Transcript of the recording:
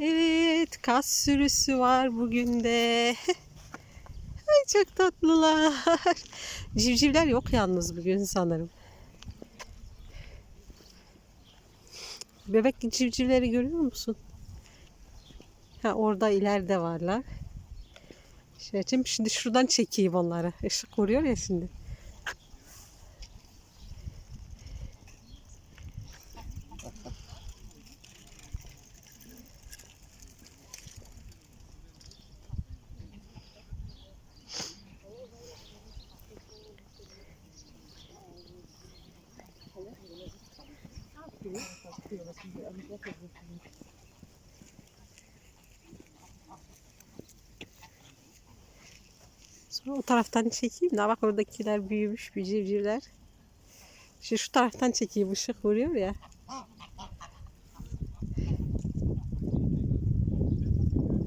Evet, kas sürüsü var bugün de. Ay çok tatlılar. Civcivler yok yalnız bugün sanırım. Bebek civcivleri görüyor musun? Ha orada ileride varlar. Şey, şimdi şuradan çekeyim onları. Işık vuruyor ya şimdi. Sonra o taraftan çekeyim de bak oradakiler büyümüş bir civcivler. Şimdi şu taraftan çekeyim ışık vuruyor ya.